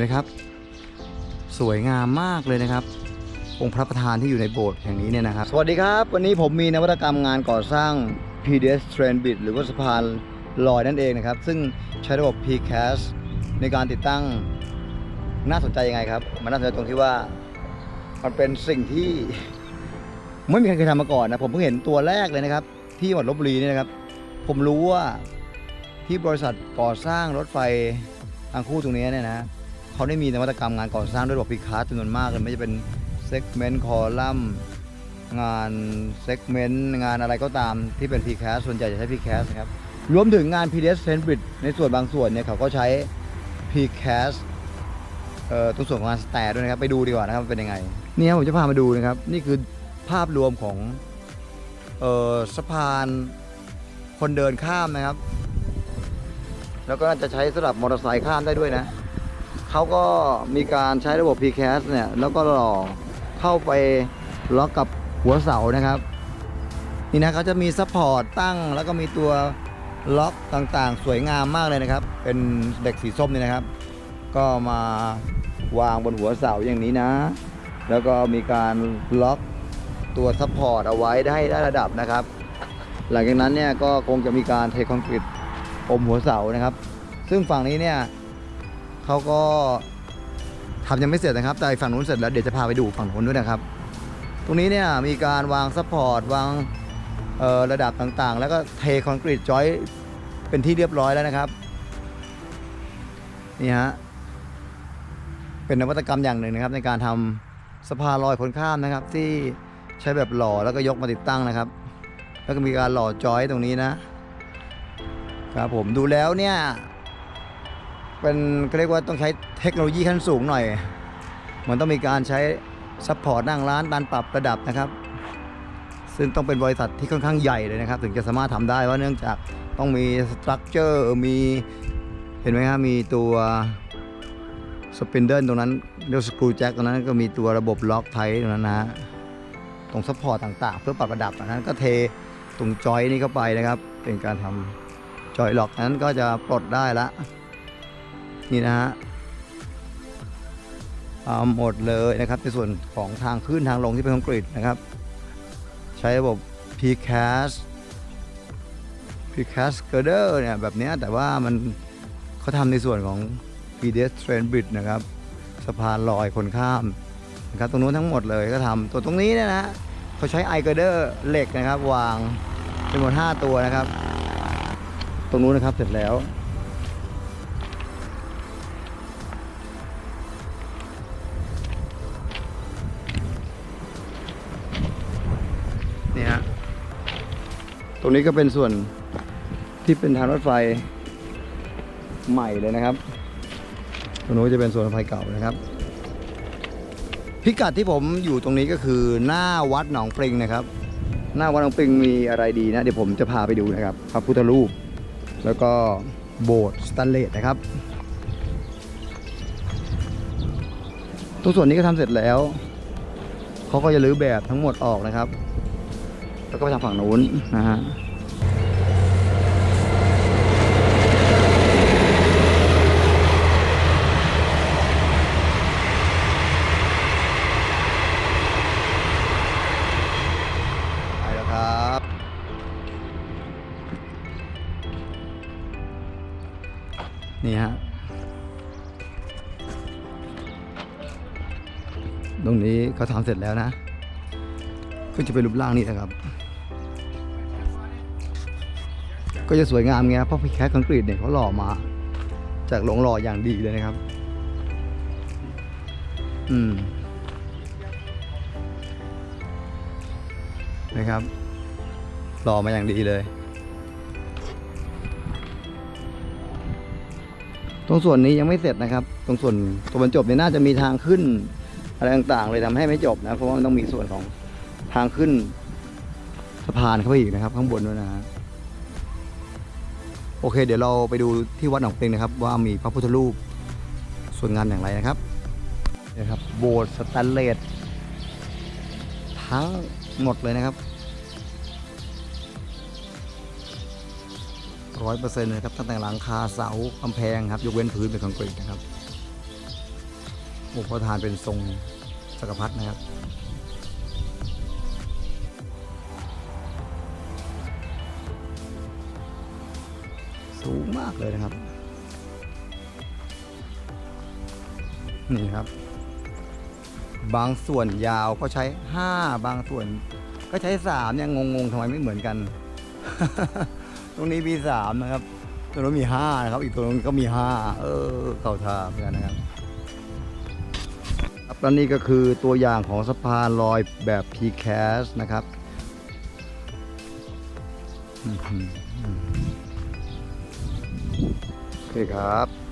ไหมครับ สวยงามมากเลยนะครับ องค์พระประธานที่อยู่ในโบสถ์แห่งนี้เนี่ยนะครับ สวัสดีครับ วันนี้ผมมีนวัตกรรมงานก่อสร้าง pedestrian bridge หรือว่าสะพานลอยนั่นเองนะครับ ซึ่งใช้ระบบ PCAS ในการติดตั้งน่าสนใจยังไงครับ มันน่าสนใจตรงที่ว่ามันเป็นสิ่งที่ไม่มีใครเคยทำมาก่อนนะผมเพิ่งเห็นตัวแรกเลยนะครับ ที่จังหวัดลบบุรีเนี่ยนะครับ ผมรู้ว่าที่บริษัทก่อสร้างรถไฟทางคู่ตรงนี้เนี่ยนะ เขาได้มีนวัตกรรมงานก่อสร้างด้วยระบบพิคาร์จำนวนมากเลยไม่ว่าจะเป็นเซกเมนต์คอลัมน์งานเซกเมนต์งานอะไรก็ตามที่เป็น p c a s ส่วนใหญ่จะใช้ p c a s นะครับรวมถึงงาน p d s t r a n b r i d g ในส่วนบางส่วนเนี่ยเขาก็ใช้ p c a s เอ่อตรงส่วนของงานสแตร์ด้วยนะครับ ไปดูดีกว่านะครับเป็นยังไง นี่ครับผมจะพามาดูนะครับ นี่คือภาพรวมของเอ่อสะพานคนเดินข้ามนะครับ แล้วก็น่าจะใช้สำหรับมอเตอร์ไซค์ข้ามได้ด้วยนะ เขาก็มีการใช้ระบบ PCAS เนี่ย แล้วก็หล่อเข้าไปล็อกกับหัวเสานะครับ นี่นะเขาจะมีซัพพอร์ตตั้งแล้วก็มีตัวล็อกต่างๆ สวยงามมากเลยนะครับ เป็นเด็กสีส้มนี่นะครับ ก็มาวางบนหัวเสาอย่างนี้นะ แล้วก็มีการล็อกตัวซัพพอร์ตเอาไว้ได้ได้ระดับนะครับ หลังจากนั้นเนี่ยก็คงจะมีการเทคอนกรีตอมหัวเสานะครับ ซึ่งฝั่งนี้เนี่ย เขาก็ทำยังไม่เสร็จนะครับ แต่ฝั่งนู้นเสร็จแล้วเดี๋ยวจะพาไปดูฝั่งนู้นด้วยนะครับ ตรงนี้เนี่ยมีการวางซัพพอร์ตวางระดับต่างๆ แล้วก็เทคอนกรีตจอยเป็นที่เรียบร้อยแล้วนะครับนี่ฮะเป็นนวัตกรรมอย่างหนึ่งนะครับ ในการทำสะพานลอยคนข้ามนะครับ ที่ใช้แบบหล่อแล้วก็ยกมาติดตั้งนะครับ แล้วก็มีการหล่อจอยตรงนี้นะครับผมดูแล้วเนี่ย เป็นเรียกว่าต้องใช้เทคโนโลยีขั้นสูงหน่อย มันต้องมีการใช้ซัพพอร์ตนั่งร้านการปรับระดับนะครับ ซึ่งต้องเป็นบริษัทที่ค่อนข้างใหญ่เลยนะครับ ถึงจะสามารถทำได้ว่าเนื่องจากต้องมีสตรัคเจอร์มีเห็นไหมครับมีตัวสปินเดิลตรงนั้นเรียกสกรูแจ็คตรงนั้นก็มีตัวระบบล็อกไทตรงนั้นนะตรงซัพพอร์ตต่างๆ เพื่อปรับระดับอันนั้นก็เทตรงจอยนี้เข้าไปนะครับ เป็นการทำจอยล็อกนั้นก็จะปลดได้ละ นี่นะฮะหมดเลยนะครับ ในส่วนของทางขึ้นทางลงที่เป็นคอนกรีตนะครับ ใช้ระบบ P-Cast P-Cast Girder เนี่ยแบบนี้แต่ว่ามันเขาทำในส่วนของ pedestrian bridge นะครับสะพานลอยคนข้ามนะครับตรงนู้นทั้งหมดเลยก็ทำตัวตรงนี้เนี่ยนะเขาใช้ i girder เหล็กนะครับ วางจำนวน5ตัวนะครับ ตรงนู้นนะครับเสร็จแล้ว ตรงนี้ก็เป็นส่วนที่เป็นทางรถไฟใหม่เลยนะครับ ตรงนู้นจะเป็นส่วนรถไฟเก่านะครับ พิกัดที่ผมอยู่ตรงนี้ก็คือหน้าวัดหนองปริงนะครับ หน้าวัดหนองปริงมีอะไรดีนะ เดี๋ยวผมจะพาไปดูนะครับ พระพุทธรูป แล้วก็โบสถ์สแตนเลสนะครับตรงส่วนนี้ก็ทำเสร็จแล้ว เขาก็จะรื้อแบบทั้งหมดออกนะครับ แล้วก็ไปทางฝั่งนู้นนะฮะไปแล้วครับนี่ฮะ ตรงนี้เขาทำเสร็จแล้วนะ ก็จะเป็นรูปร่างนี้นะครับ ก็จะสวยงามเงี้ยเพราะพี่แคสคอนกรีตเนี่ยเขาหล่อมา จากหลงหล่ออย่างดีเลยนะครับ อืมนะครับหล่อมาอย่างดีเลย ตรงส่วนนี้ยังไม่เสร็จนะครับ ตรงส่วนตัวบรรจบเนี่ยน่าจะมีทางขึ้น อะไรต่างๆ เลยทำให้ไม่จบนะ เพราะว่ามันต้องมีส่วนของทางขึ้นสะพานเข้าไปอีกนะครับ ข้างบนด้วยนะฮะ โอเค เดี๋ยวเราไปดูที่วัดหนองเปงนะครับ ว่ามีพระพุทธรูปส่วนงานอย่างไรนะครับนี่ครับโบสถ์สแตนเลสทั้งหมดเลยนะครับร้อยเปอร์เซ็นต์เลยครับตั้งแต่หลังคาเสากำแพงครับ ยกเว้นพื้นเป็นคอนกรีตนะครับองค์ประธานเป็นทรงจักรพรรดินะครับ สูงมากเลยนะครับ นี่ครับ บางส่วนยาวก็ใช้ 5 บางส่วน ก็ใช้3เนี่ยงงๆทำไมไม่เหมือนกัน ตรงนี้มี3นะครับตรงนู้นมี5นะครับ อีกตรงนู้ก็มี5เออเข้าท่าเหมือนกันนะครับครับและนี่ก็คือตัวอย่างของสะพานลอยแบบ PCAS นะครับ โอเคครับ